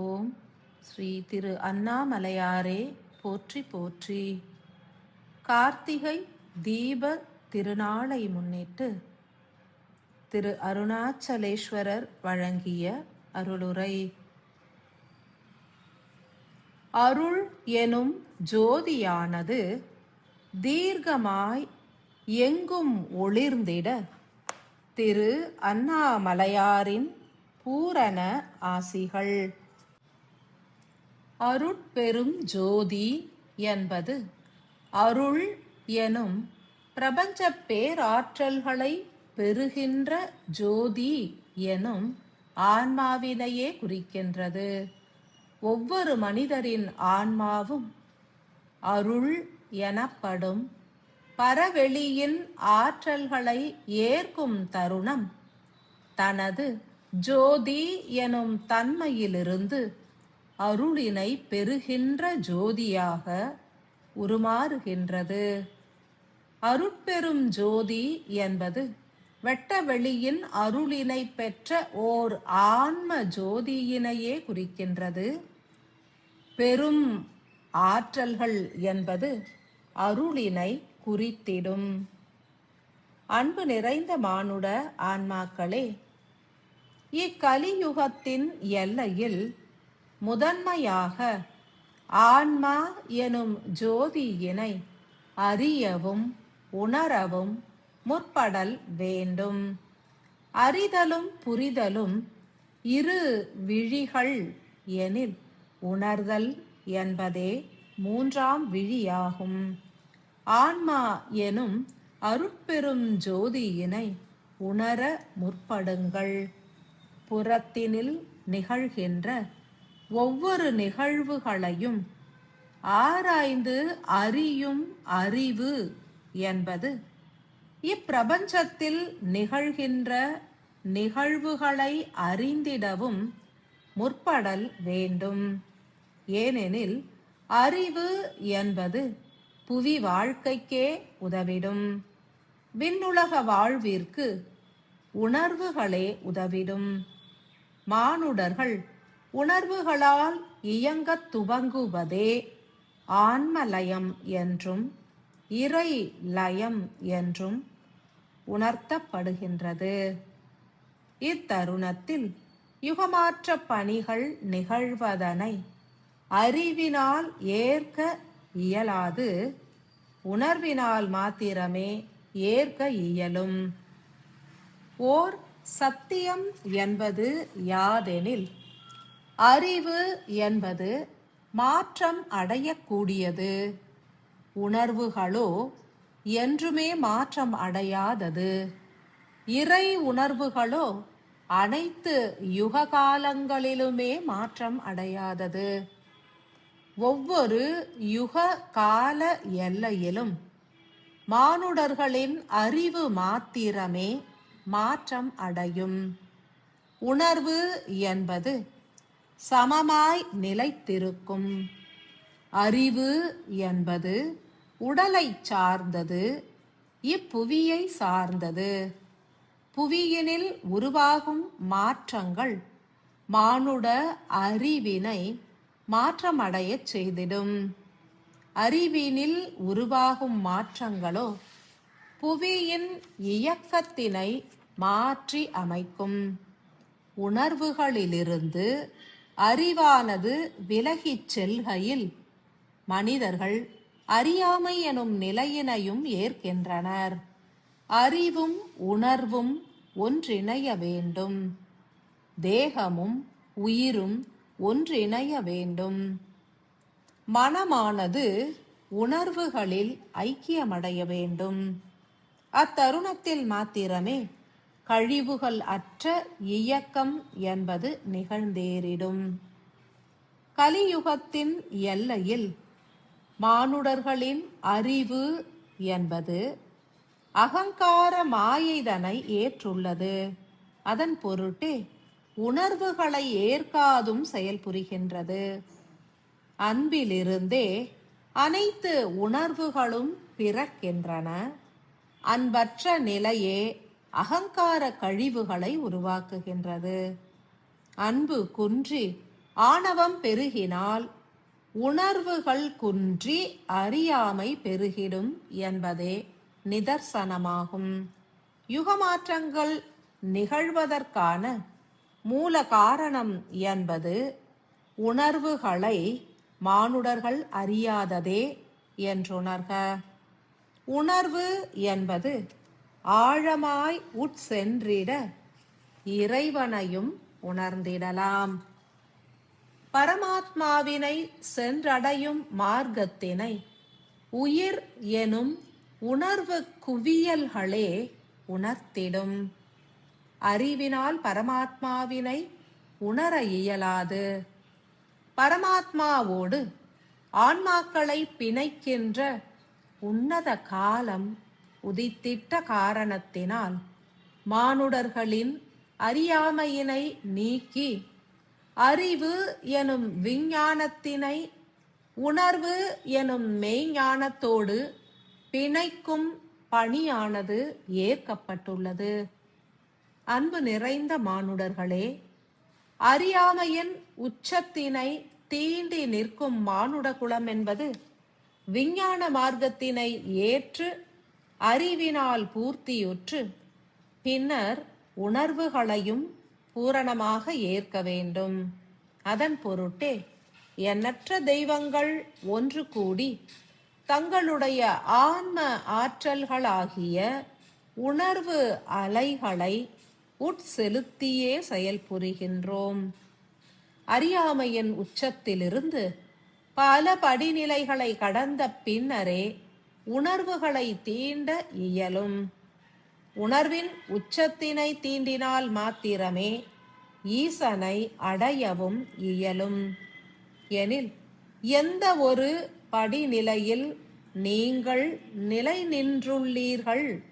ஓம் ஸ்ரீ திரு அண்ணாமலையாரே போற்றி போற்றி. கார்த்திகை தீப திருநாளை முன்னிட்டு திரு அருணாச்சலேஸ்வரர் வழங்கிய அருளுரை. அருள் எனும் ஜோதியானது தீர்க்கமாய் எங்கும் ஒளிர்ந்திட திரு அண்ணாமலையாரின் பூரண ஆசிகள். அருட்பெரும் ஜோதி என்பது அருள் எனும் பிரபஞ்ச பேராற்றல்களை பெறுகின்ற ஜோதி எனும் ஆன்மாவினையே குறிக்கின்றது. ஒவ்வொரு மனிதரின் ஆன்மாவும் அருள் எனப்படும் பரவெளியின் ஆற்றல்களை ஏற்கும் தருணம். தனது ஜோதி எனும் தன்மையிலிருந்து அருளினை பெறுகின்ற ஜோதியாக உருமாறுகின்றது. அருட்பெரும் ஜோதி என்பது வெட்ட வெளியின் அருளினை பெற்ற ஓர் ஆன்ம ஜோதியினையே குறிக்கின்றது. பெரும் ஆற்றல்கள் என்பது அருளினை குறித்திடும். அன்பு நிறைந்த மானுட ஆன்மாக்களே இக்கலியுகத்தின் எல்லையில் முதன்மையாக ஆன்மா எனும் ஜோதியினை அறியவும் உணரவும் முற்படல் வேண்டும். அறிதலும் புரிதலும் இரு விழிகள் எனில் உணர்தல் என்பதே மூன்றாம் விழியாகும். ஆன்மா எனும் அருட்பெரும் ஜோதியினை உணர முற்படுங்கள். புறத்தினில் நிகழ்கின்ற ஒவ்வொரு நிகழ்வுகளையும் ஆராய்ந்து அறியும் அறிவு என்பது. இப்பிரபஞ்சத்தில் நிகழ்கின்ற நிகழ்வுகளை அறிந்திடவும் முற்படல் வேண்டும். ஏனெனில் அறிவு என்பது புவி வாழ்க்கைக்கே உதவிடும். விண்ணுலக வாழ்விற்கு உணர்வுகளே உதவிடும். மானுடர்கள் உணர்வுகளால் இயங்கத் துவங்குவதே ஆன்மலயம் என்றும் இறை லயம் என்றும் உணர்த்தப்படுகின்றது. இத்தருணத்தில் யுகமாற்ற பணிகள் நிகழ்வதனை அறிவினால் ஏற்க இயலாது உணர்வினால் மாத்திரமே ஏற்க இயலும். ஓர் சத்தியம் என்பது யாதெனில் அறிவு என்பது மாற்றம் அடையக்கூடியது. உணர்வுகளோ என்றுமே மாற்றம் அடையாதது. இறை உணர்வுகளோ அனைத்து யுக காலங்களிலுமே மாற்றம் அடையாதது. ஒவ்வொரு யுக கால எல்லையிலும் மானுடர்களின் அறிவு மாத்திரமே மாற்றம் அடையும். உணர்வு என்பது சமமாய் நிலைத்திருக்கும். அறிவு என்பது உடலை சார்ந்தது இப்புவியை சார்ந்தது. புவியினில் உருவாகும் மாற்றங்கள் மானுட அறிவினை மாற்றமடையச் செய்திடும். அறிவினில் உருவாகும் மாற்றங்களோ புவியின் இயக்கத்தினை மாற்றி அமைக்கும். உணர்வுகளிலிருந்து அறிவானது விலகிச் செல்கையில். மனிதர்கள் அறியாமை எனும் நிலையினையும் ஏற்கின்றனர். அறிவும் உணர்வும் ஒன்றிணைய வேண்டும். தேகமும் உயிரும் ஒன்றிணைய வேண்டும். மனமானது உணர்வுகளில் ஐக்கியமடைய வேண்டும். அத்தருணத்தில் மாத்திரமே கழிவுகள் அற்ற இயக்கம் என்பது நிகழ்ந்தேறிடும். கலியுகத்தின் எல்லையில் மானுடர்களின் அறிவு என்பது அகங்கார மாயைதனை ஏற்றுள்ளது. அதன் பொருட்டே உணர்வுகளை ஏற்காதும் செயல்புரிகின்றது அன்பிலிருந்தே அனைத்து உணர்வுகளும் பிறக்கின்றன. அன்பற்ற நிலையே அகங்கார கழிவுகளை உருவாக்குகின்றது. அன்பு குன்றி ஆணவம் பெருகினால் உணர்வுகள் குன்றி அறியாமை பெருகிடும் என்பதே நிதர்சனமாகும். யுகமாற்றங்கள் நிகழ்வதற்கான மூல காரணம் என்பது உணர்வுகளை மானுடர்கள் அறியாததே என்றுணர்க. உணர்வு என்பது ஆழமாய் உட்சென்றிட இறைவனையும் உணர்ந்திடலாம். பரமாத்மாவினை சென்றடையும் மார்க்கத்தினை உயிர் எனும் உணர்வு குவியல்களே உணர்த்திடும். அறிவினால் பரமாத்மாவினை உணர இயலாது. பரமாத்மாவோடு ஆன்மாக்களை பிணைக்கின்ற உன்னத காலம் உதித்திட்ட காரணத்தினால் மானுடர்களின் அறியாமையினை நீக்கி அறிவு எனும் விஞ்ஞானத்தினை உணர்வு எனும் மெய்ஞானத்தோடு பிணைக்கும் பணியானது ஏற்கப்பட்டுள்ளது. அன்பு நிறைந்த மானுடர்களே அறியாமையின் உச்சத்தினை தீண்டி நிற்கும் மானுட குலம் என்பது விஞ்ஞான மார்க்கத்தினை ஏற்று அறிவினால் பூர்த்தியுற்று பின்னர் உணர்வுகளையும் பூரணமாக ஏற்க வேண்டும். அதன் பொருட்டே எண்ணற்ற தெய்வங்கள் ஒன்று கூடி தங்களுடைய ஆன்ம ஆற்றல்களாகிய உணர்வு அலைகளை உட்செலுத்தியே செயல்புரிகின்றோம் அறியாமையின் உச்சத்திலிருந்து பல படிநிலைகளை கடந்த பின்னரே உணர்வுகளை தீண்ட இயலும். உணர்வின் உச்சத்தினை தீண்டினால் மாத்திரமே ஈசனை அடையவும் இயலும். எனில் எந்த ஒரு படிநிலையில் நீங்கள் நிலை நின்றுள்ளீர்கள்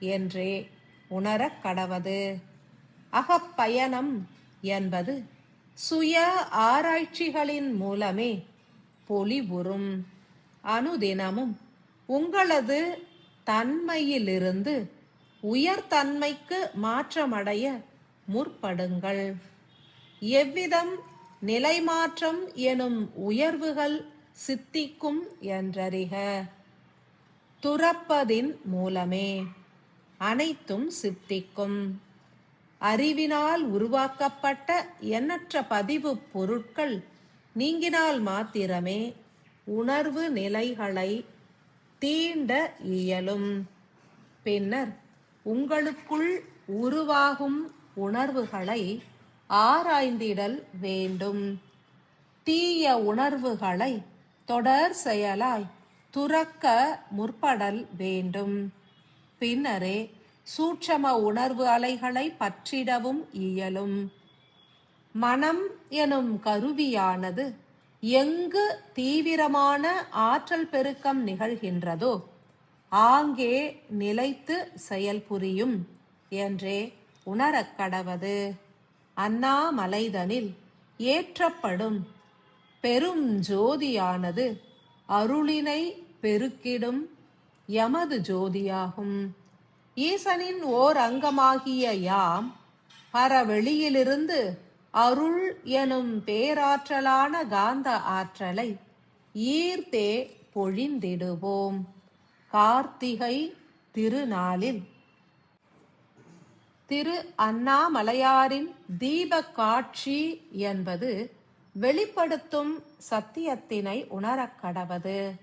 என்றே உணரக் கடவது. அகப்பயணம் என்பது சுய ஆராய்ச்சிகளின் மூலமே பொலிவுறும். அனுதினமும் உங்களது தன்மையிலிருந்து உயர்தன்மைக்கு மாற்றமடைய முற்படுங்கள். எவ்விதம் நிலைமாற்றம் எனும் உயர்வுகள் சித்திக்கும் என்றறிக. துறப்பதின் மூலமே அனைத்தும் சித்திக்கும். அறிவினால் உருவாக்கப்பட்ட எண்ணற்ற பதிவு பொருட்கள் நீங்கினால் மாத்திரமே உணர்வு நிலைகளை தீண்ட இயலும். பின்னர் உங்களுக்குள் உருவாகும் உணர்வுகளை ஆராய்ந்திடல் வேண்டும். தீய உணர்வுகளை தொடர் செயலாய் துறக்க முற்படல் வேண்டும். பின்னரே சூட்சம உணர்வு அலைகளை பற்றிடவும் இயலும். மனம் எனும் கருவியானது எங்கு தீவிரமான ஆற்றல் பெருக்கம் நிகழ்கின்றதோ ஆங்கே நிலைத்து செயல்புரியும் என்றே உணரக் கடவது. அண்ணாமலைதனில் ஏற்றப்படும் பெரும் ஜோதியானது அருளினை பெருக்கிடும் எமது ஜோதியாகும். ஈசனின் ஓர் அங்கமாகிய யாம் பரவெளியிலிருந்து அருள் எனும் பேராற்றலான காந்த ஆற்றலை ஈர்த்தே பொழிந்திடுவோம். கார்த்திகை திருநாளில் திரு அண்ணாமலையாரின் தீபக் காட்சி என்பது வெளிப்படுத்தும் சத்தியத்தினை உணரக் கடவது.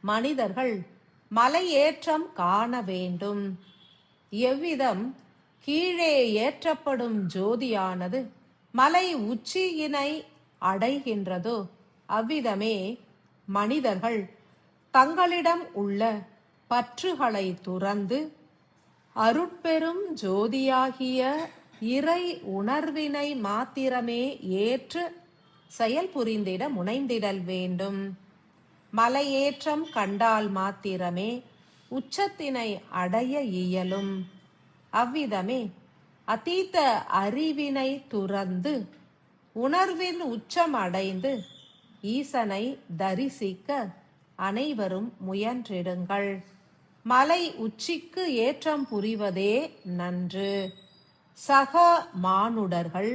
மனிதர்கள் மலையேற்றம் காண வேண்டும். எவ்விதம் கீழே ஏற்றப்படும் ஜோதியானது மலை உச்சியினை அடைகின்றதோ அவ்விதமே மனிதர்கள் தங்களிடம் உள்ள பற்றுகளை துறந்து அருட்பெரும் ஜோதியாகிய இறை உணர்வினை மாத்திரமே ஏற்று செயல் புரிந்திட முனைந்திடல் வேண்டும். மலையேற்றம் கண்டால் மாத்திரமே உச்சத்தினை அடைய இயலும். அவ்விதமே அதீத அறிவினை துறந்து உணர்வின் உச்சம் அடைந்து ஈசனை தரிசிக்க அனைவரும் முயன்றிடுங்கள். மலை உச்சிக்கு ஏற்றம் புரிவதே நன்று. சக மானுடர்கள்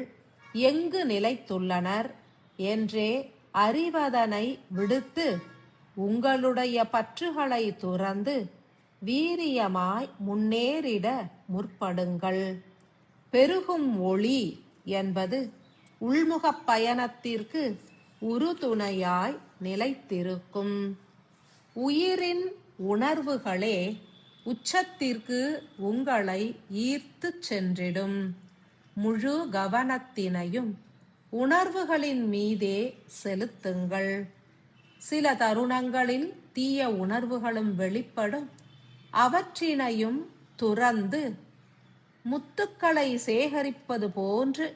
எங்கு நிலைத்துள்ளனர் என்றே அறிவதனை விடுத்து உங்களுடைய பற்றுகளை துறந்து வீரியமாய் முன்னேறிட முற்படுங்கள். பெருகும் ஒளி என்பது உள்முகப் பயணத்திற்கு உறுதுணையாய் நிலைத்திருக்கும். உயிரின் உணர்வுகளே உச்சத்திற்கு உங்களை ஈர்த்துச் சென்றிடும். முழு கவனத்தினையும் உணர்வுகளின் மீதே செலுத்துங்கள். சில தருணங்களில் தீய உணர்வுகளும் வெளிப்படும். அவற்றினையும் துறந்து முத்துக்களை சேகரிப்பது போன்று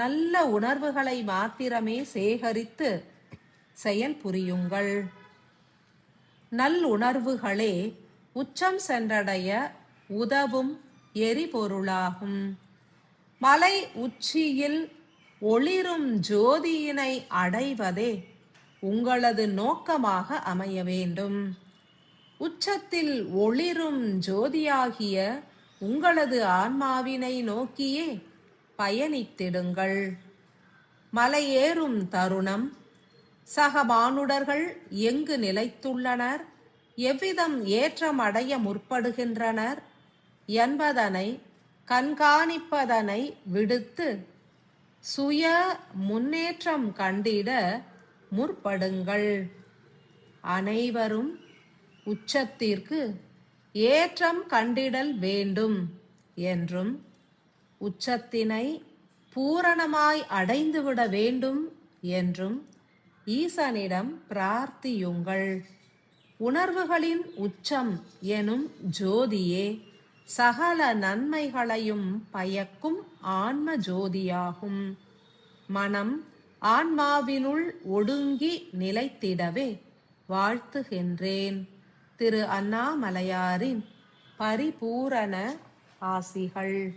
நல்ல உணர்வுகளை மாத்திரமே சேகரித்து செயல் புரியுங்கள். நல்லுணர்வுகளே உச்சம் சென்றடைய உதவும் எரிபொருளாகும். மலை உச்சியில் ஒளிரும் ஜோதியினை அடைவதே உங்களது நோக்கமாக அமைய வேண்டும். உச்சத்தில் ஒளிரும் ஜோதியாகிய உங்களது ஆன்மாவினை நோக்கியே பயணித்திடுங்கள். மலையேறும் தருணம். சக மானுடர்கள் எங்கு நிலைத்துள்ளனர்? எவ்விதம் ஏற்றம் அடைய முற்படுகின்றனர்? என்பதனை கண்காணிப்பதனை விடுத்து சுய முன்னேற்றம் கண்டிட முற்படுங்கள். அனைவரும் உச்சத்திற்கு ஏற்றம் கண்டிடல் வேண்டும் என்றும் உச்சத்தினை பூரணமாய் அடைந்துவிட வேண்டும் என்றும் ஈசனிடம் பிரார்த்தியுங்கள். உணர்வுகளின் உச்சம் எனும் ஜோதியே சகல நன்மைகளையும் பயக்கும் ஆன்ம ஜோதியாகும். மனம் ஆன்மாவினுள் ஒடுங்கி நிலைத்திடவே வாழ்த்துகின்றேன். திரு அண்ணாமலையாரின் பரிபூரண ஆசிகள்.